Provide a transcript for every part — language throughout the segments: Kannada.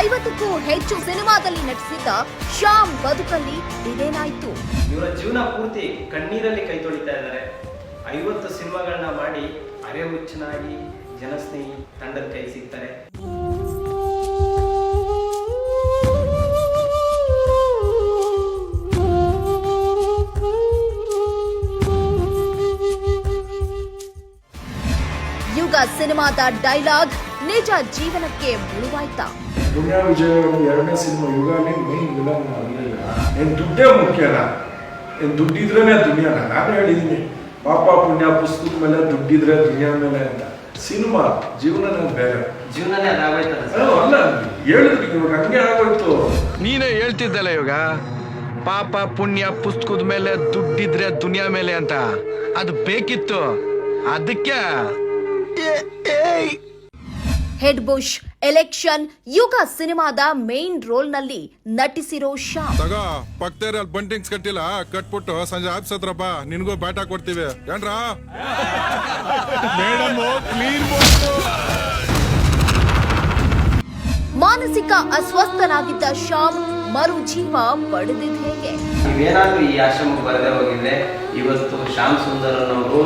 ಐವತ್ತಕ್ಕೂ ಹೆಚ್ಚು ಸಿನಿಮಾದಲ್ಲಿ ನಟಿಸಿದ್ದ ಶ್ಯಾಮ್ ಬದುಕಲ್ಲಿ ಇದೇನಾಯ್ತು? ಇವರ ಜೀವನ ಪೂರ್ತಿ ಕಣ್ಣೀರಲ್ಲಿ ಕೈ ತೊಳಿತಾ ಇದ್ದಾರೆ. ಐವತ್ತು ಸಿನಿಮಾಗಳನ್ನ ಮಾಡಿ ಅರೆ ಹುಚ್ಚನಾಗಿ ಜನಸ್ನೇಹಿ ತಂಡದ ಕೈ ಸಿಗ್ತಾರೆ. ಯುಗ ಸಿನಿಮಾದ ಡೈಲಾಗ್ ನಿಜ ಜೀವನಕ್ಕೆ ಮುಳುವಾಯ್ತಾ? ದುನಿಯಾ ವಿಜಯ ಎರಡನೇ ಸಿನಿಮಾ ಯುಗಾನಿ ಮೇನ್ ವಿಲನ್ ಆಗಲಿಲ್ಲ. ಏನ್ ದುಡ್ಡೇ ಮುಖ್ಯನ? ಏನ್ ದುಡ್ಡಿದ್ರೇನೆ ದುನಿಯಾನ? ನಾನು ಹೇಳಿದ್ದೀನಿ ಪಾಪ ಪುಣ್ಯ ಪುಸ್ತಕದ ಮೇಲೆ ದುಡ್ಡಿದ್ರೆ ದುನಿಯಾ ಮೇಲೆ ಅಂತ. ಸಿನಿಮಾ ಜೀವನನೇ ಬೇರೆ. ಜೀವನನೇ ಅಲ್ಲ ಹೇಳಿದ್ರಿ ಇವಾಗ ಹಂಗೆ ಆಗೋಯ್ತು. ನೀನೇ ಹೇಳ್ತಿದ್ದಲ್ಲ ಇವಾಗ? ಪಾಪ ಪುಣ್ಯ ಪುಸ್ತಕದ ಮೇಲೆ ದುಡ್ಡಿದ್ರೆ ದುನಿಯಾ ಮೇಲೆ ಅಂತ. ಅದು ಬೇಕಿತ್ತು. ಅದಕ್ಕೆ ಹೆಡ್ ಬುಷ್ ಎಲೆಕ್ಷನ್ ಯುಗ ಸಿನಿಮಾದ ಮೇನ್ ರೋಲ್ನಲ್ಲಿ ನಟಿಸಿರೋ ಶಾ ತಗೋ ಪಕ್ಕದಲ್ಲಿ ಅಲ್ಲಿ ಬಂಟಿಂಗ್ಸ್ ಕಟ್ಟಿಲ್ಲ ಕಟ್ಬಿಟ್ಟು ಸಂಜೆ ಆಫೀಸ್ ಹತ್ರ ಬಾ ನಿನ್ಗೂ ಬ್ಯಾಟ್ ಕೊಡ್ತೀವಿ. ಏನ್ರಾ? ಮೇಡಮ್ ಕ್ಲೀನ್ ಮಾನಸಿಕ ಅಸ್ವಸ್ಥನಾಗಿದ್ದ ಶ್ಯಾಮ್ ಮರು ಜೀವ ಪಡೆದಿದ್ ಹೇಗೆ? ನೀವೇನಾದ್ರೂ ಈ ಆಶ್ರಮಕ್ಕೆ ಬರದೇ ಹೋಗಿದ್ರೆ ಇವತ್ತು ಶ್ಯಾಮ್ ಸುಂದರನ್ ಅವರು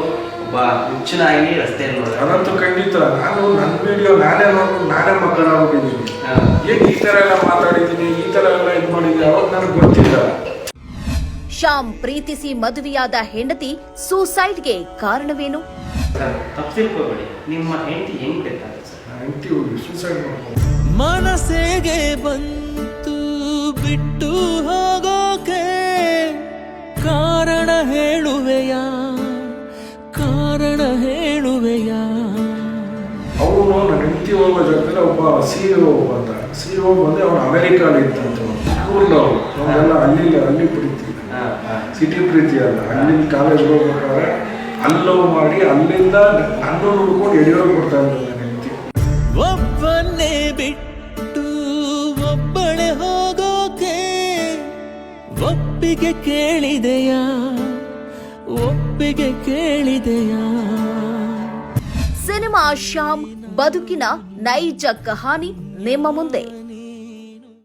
ಒಬ್ಬ ಹುಚ್ಚನಾಗಿ ರಸ್ತೆಯಲ್ಲಿ ನೋಡಿದ್ರೆ. ಅದಂತೂ ಖಂಡಿತ. ನಾನು ನನ್ನ ವಿಡಿಯೋ ನಾನೇ ನೋಡ್ಕೊಂಡು ನಾನೇ ಮಕ್ಕಳಾಗ್ಬಿಟ್ಟಿದ್ದೀನಿ ಏನು ಈ ತರ ಎಲ್ಲ ಮಾತಾಡಿದ್ದೀನಿ ಈ ತರ ಎಲ್ಲ ಇದು ಮಾಡಿದ್ದೀನಿ ಅವಾಗ ನನಗೆ ಗೊತ್ತಿಲ್ಲ. ಶ್ಯಾಮ್ ಪ್ರೀತಿಸಿ ಮದುವೆಯಾದ ಹೆಂಡತಿ ಸೂಸೈಡ್ಗೆ ಕಾರಣವೇನು? ಸರ್ ತಪ್ಪು ತಿಳ್ಕೊಬೇಡಿ ನಿಮ್ಮ ಹೆಂಡತಿ ಹೆಂಗ್ ಬೇಕಾಗುತ್ತೆ ಸರ್? ಹೆಂಡತಿ ಸೂಸೈಡ್ ಮಾಡ್ಕೊಂಡು ಮನಸ್ಸಿಗೆ ಬಂತು ಬಿಟ್ಟು ಹೋಗೋಕೆ ಕಾರಣ ಹೇಳುವೆಯ? ಅವನು ನನ್ನ ಹೆಂಡತಿ ಹೋಗೋ ಜೊತೆ ಒಬ್ಬ ಸಿ ಅಂತ. ಸಿಇಒ ಸಿ ಒ ಬಂದು ಅವನು ಅಮೆರಿಕಾಲಿ ಇತ್ತಂತೆ ಸ್ಕೂಲ್ ಅಲ್ಲಿ ಅಲ್ಲಿ ಪ್ರೀತಿ. ಸಿಟಿ ಪ್ರೀತಿ ಅಲ್ಲ. ಅಲ್ಲಿ ಕಾಲೇಜ್ ಹೋಗ್ಬೇಕಾದ್ರೆ ಅಲ್ಲೋ ಮಾಡಿ ಅಲ್ಲಿಂದ ನನ್ನ ಹುಡ್ಕೊಂಡು ಯಡಿಯೂರು ಕೊಡ್ತಾ ಇದ್ದ ನನ್ನ ಹೆಂಡತಿ. ಒಬ್ಬನೇ ಬಿಟ್ಟು ಒಬ್ಬಳೆ ಹೋಗೋಕೆ ಒಪ್ಪಿಗೆ ಕೇಳಿದೆಯಾ? ಒಪ್ಪಿಗೆ ಕೇಳಿದೆಯಾ? ಸಿನಿಮಾ ಶ್ಯಾಮ್ ಬದುಕಿನ ನೈಜ ಕಹಾನಿ ನಿಮ್ಮ ಮುಂದೆ.